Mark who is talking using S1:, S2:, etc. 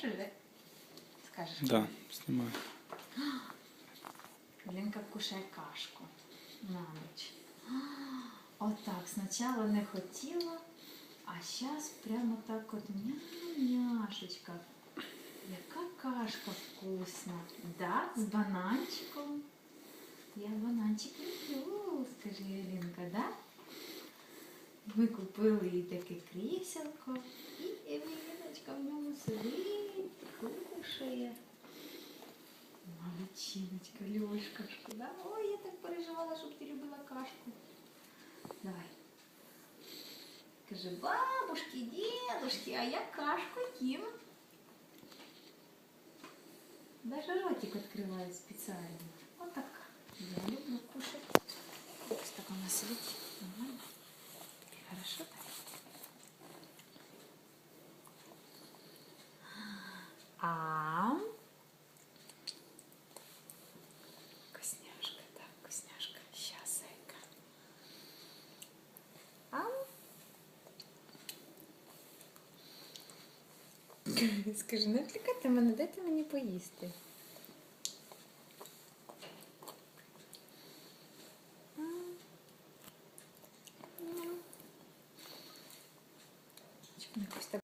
S1: Знімаєш вже? Скажеш.
S2: Да, знімаю.
S1: Лінка кушає кашку на ніч. Отак, спочатку не хотіла, а зараз прямо так от няшечка. Яка кашка вкусна. Да, з бананчиком. Я бананчик люблю, скажи Лінка, да? Ми купили їй таке кріселко, і Евеліночка в ньому сидить, Молодчиночка, Лёшка, да? Ой, я так переживала, щоб ти любила кашку. Давай. Скажи, бабушки, дедушки, а я кашку ем. Даже ротик открываю специально. Вот так. Я люблю кушать. Пусть так у нас сидит. Нормально. Хорошо так? А Скажи, ну відлікайте мене, дайте мені поїсти. Якось так.